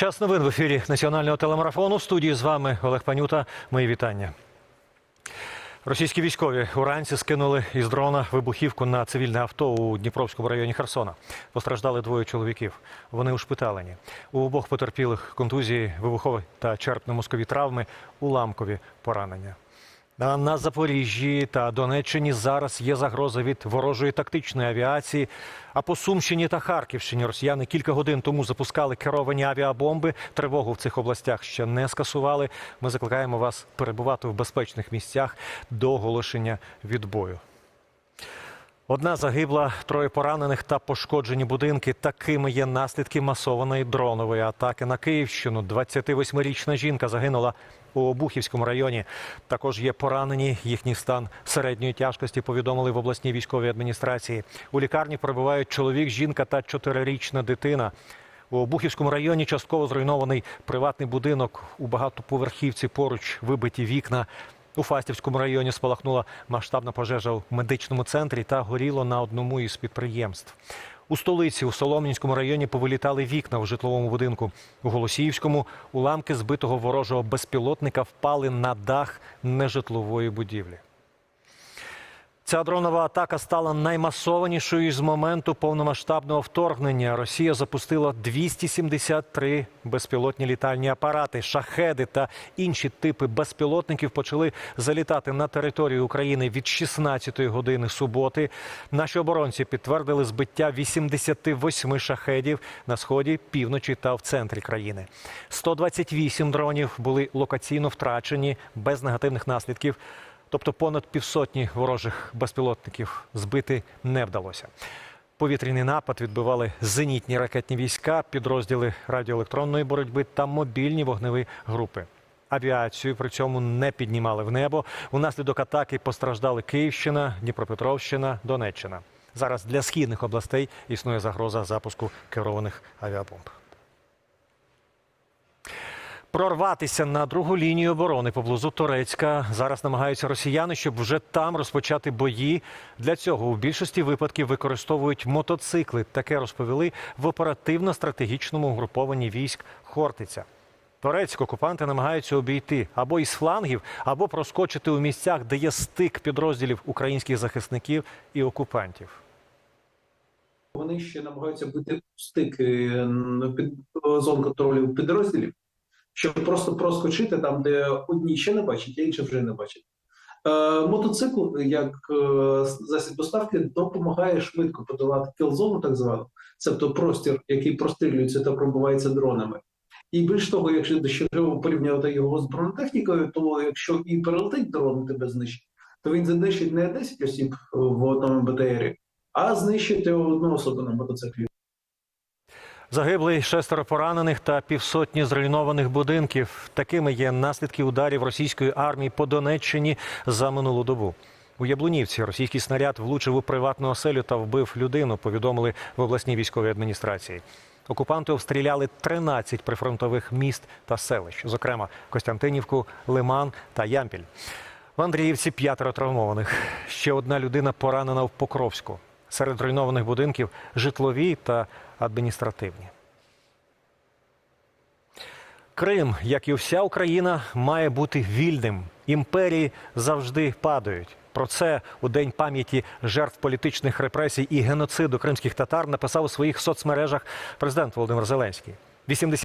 Час новин в ефірі національного телемарафону. В студії з вами Олег Панюта. Мої вітання. Російські військові уранці скинули із дрона вибухівку на цивільне авто у Дніпровському районі Херсона. Постраждали двоє чоловіків. Вони ушпиталені. У обох потерпілих контузії, вибухові та черпно-мозкові травми, уламкові поранення. На Запоріжжі та Донеччині зараз є загроза від ворожої тактичної авіації. А по Сумщині та Харківщині росіяни кілька годин тому запускали керовані авіабомби. Тривогу в цих областях ще не скасували. Ми закликаємо вас перебувати в безпечних місцях до оголошення відбою. Одна загибла, троє поранених та пошкоджені будинки. Такими є наслідки масованої дронової атаки на Київщину. 28-річна жінка загинула у Обухівському районі. Також є поранені. Їхній стан середньої тяжкості повідомили в обласній військовій адміністрації. У лікарні перебувають чоловік, жінка та чотирирічна дитина. У Обухівському районі частково зруйнований приватний будинок у багатоповерхівці. Поруч вибиті вікна. У Фастівському районі спалахнула масштабна пожежа у медичному центрі та горіло на одному із підприємств. У столиці у Солом'янському районі повилітали вікна в житловому будинку. У Голосіївському уламки збитого ворожого безпілотника впали на дах нежитлової будівлі. Ця дронова атака стала наймасованішою з моменту повномасштабного вторгнення. Росія запустила 273 безпілотні літальні апарати, шахеди та інші типи безпілотників почали залітати на територію України від 16-ї години суботи. Наші оборонці підтвердили збиття 88 шахедів на сході, півночі та в центрі країни. 128 дронів були локаційно втрачені без негативних наслідків. Тобто понад півсотні ворожих безпілотників збити не вдалося. Повітряний напад відбивали зенітні ракетні війська, підрозділи радіоелектронної боротьби та мобільні вогневі групи. Авіацію при цьому не піднімали в небо. Унаслідок атаки постраждали Київщина, Дніпропетровщина, Донеччина. Зараз для східних областей існує загроза запуску керованих авіабомб. Прорватися на другу лінію оборони поблизу Торецька зараз намагаються росіяни, щоб вже там розпочати бої. Для цього у більшості випадків використовують мотоцикли. Таке розповіли в оперативно-стратегічному угрупованні військ Хортиця. Торецьк окупанти намагаються обійти або із флангів, або проскочити у місцях, де є стик підрозділів українських захисників і окупантів. Вони ще намагаються бити стики м, під зон контролю підрозділів, щоб просто проскочити там, де одні ще не бачать, а інші вже не бачать. Е, мотоцикл, як е, засіб доставки, допомагає швидко подолати кілзону, так звану, тобто простір, який прострілюється та пробувається дронами. І більш того, якщо дощово порівнювати його з бронетехнікою, то якщо і перелетить дрон, тебе знищить, то він знищить не 10 осіб в одному БТРі, а знищити одну особу на мотоциклі. Загиблий шестеро поранених та півсотні зруйнованих будинків. Такими є наслідки ударів російської армії по Донеччині за минулу добу. У Яблунівці російський снаряд влучив у приватну оселю та вбив людину. Повідомили в обласній військовій адміністрації. Окупанти обстріляли 13 прифронтових міст та селищ, зокрема Костянтинівку, Лиман та Ямпіль. В Андріївці п'ятеро травмованих. Ще одна людина поранена в Покровську. Серед зруйнованих будинків житлові та адміністративні. Крим, як і вся Україна, має бути вільним. Імперії завжди падають. Про це у день пам'яті жертв політичних репресій і геноциду кримських татар написав у своїх соцмережах президент Володимир Зеленський. 80